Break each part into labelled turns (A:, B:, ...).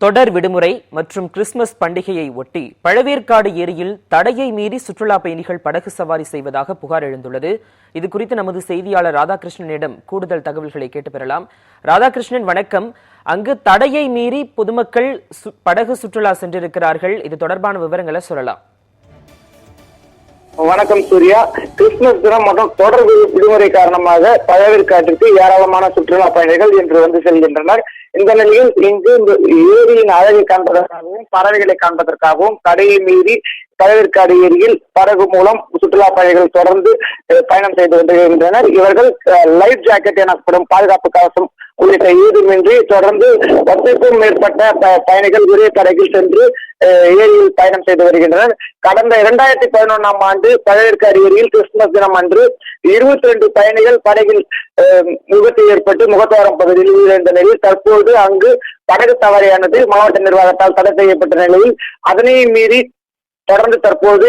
A: தொடர் விடுமுறை மற்றும் கிறிஸ்துமஸ் பண்டிகையை ஒட்டி பழவேற்காடு ஏரியில் தடையை மீறி சுற்றுலா பயணிகள் படகு சவாரி செய்வதாக புகார் எழுந்துள்ளது. இது குறித்து நமது செய்தியாளர் ராதாகிருஷ்ணனிடம் கூடுதல் தகவல்களை கேட்டு பெறலாம் ராதாகிருஷ்ணன் வணக்கம். அங்கு தடையை மீறி பொதுமக்கள் சு- படகு சுற்றுலா சென்றிருக்கிறார்கள். இது தொடர்பான விவரங்களை சொல்லலாம்.
B: வணக்கம் சூர்யா. கிறிஸ்துமஸ் தினம் மற்றும் தொடர் விடுமுறை காரணமாக பழவேற்காட்டிற்கு ஏராளமான சுற்றுலா பயணிகள் இன்று வந்து செல்கின்றனர். இந்த நிலையில் இங்கு இந்த ஏரியின் அழகை காண்பதற்காகவும் பறவைகளை காண்பதற்காகவும் தடையை மீறி பழவேற்காடு ஏரியில் படகு மூலம் சுற்றுலா பயணிகள் தொடர்ந்து பயணம் செய்து வருகின்றனர் இவர்கள் லைஃப் ஜாக்கெட் எனப்படும் பாதுகாப்பு கவசம் உள்ளிட்ட ஈடுமின்றி தொடர்ந்து பத்துக்கும் மேற்பட்ட ப- பயணிகள் ஒரே கடையில் சென்று ஏரியில் பயணம் செய்து வருகின்றனர். கடந்த இரண்டாயிரத்தி பதினொன்றாம் ஆண்டு பழவேற்காடு ஏரியில் கிறிஸ்துமஸ் தினம் அன்று இருபத்தி ரெண்டு பயணிகள் படகில் விபத்து ஏற்பட்டு முகத்துவாரம் பகுதியில் உயிரிழந்த நிலையில் தற்போது அங்கு படகு சவாரியானது மாவட்ட நிர்வாகத்தால் தடை செய்யப்பட்ட நிலையில் அதனையும் மீறி தொடர்ந்து தற்போது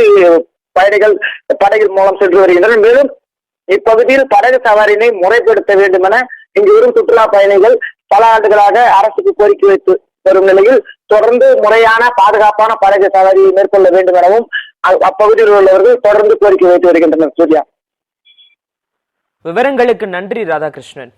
B: பயணிகள் படகில் மூலம் சென்று வருகின்றனர். மேலும் இப்பகுதியில் படகு சவாரியினை முறைப்படுத்த வேண்டும் என இங்கு வரும் சுற்றுலா பயணிகள் பல ஆண்டுகளாக அரசுக்கு கோரிக்கை வைத்து வரும் நிலையில் தொடர்ந்து முறையான பாதுகாப்பான படகு சவாரியை மேற்கொள்ள வேண்டும் எனவும் அ- அப்பகுதியில் உள்ளவர்கள் தொடர்ந்து கோரிக்கை வைத்து வருகின்றனர். சூர்யா.
A: விவரங்களுக்கு நன்றி ராதாகிருஷ்ணன்.